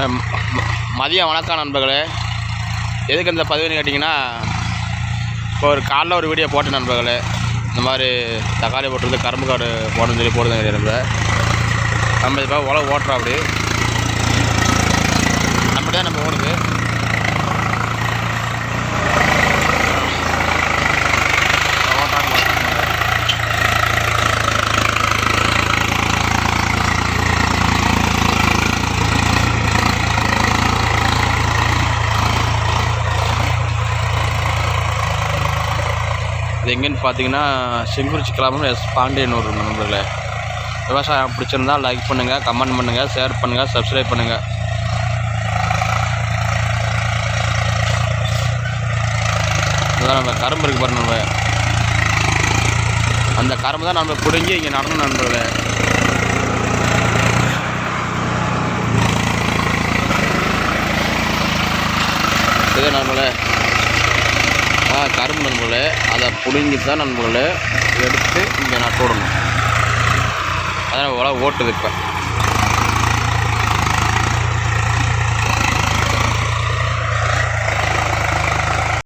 மதியம் வணக்கம் நண்பர்களே. எதுக்கு இந்த பதிவுன்னு கேட்டிங்கன்னா இப்போ ஒரு காலைல ஒரு வீடியோ போட்டேன் நண்பர்களே. இந்த மாதிரி தக்காளி போட்டுருந்து கரும்பு காடு போடணும்னு சொல்லி போடுறது நண்பர் நம்ம நம்ம இப்போ உழவு ஓட்டுறோம் அப்படி தான் நம்ம ஓடுது ஓட்டாங்க அது எங்கேன்னு பார்த்தீங்கன்னா செங்குறிச்சி கிராமம் எஸ் பாண்டியனூர் நண்பர்களே. விவசாயம் பிடிச்சிருந்தா லைக் பண்ணுங்கள் கமெண்ட் பண்ணுங்கள் ஷேர் பண்ணுங்கள் சப்ஸ்கிரைப் பண்ணுங்கள் அதான் நம்ம கரும்பு இருக்கு பாருங்க நம்ம அந்த கரும்பு தான் நம்ம பிடுங்கி இங்கே நடந்து நண்பர்களே. இதே நண்பர்களே? கரும்பு நண்பர்களே அதை பிடுங்கி தான் நண்பர்களே எடுத்து இங்கே நட்டு விடணும் அதனால் ஓட்டுது இப்போ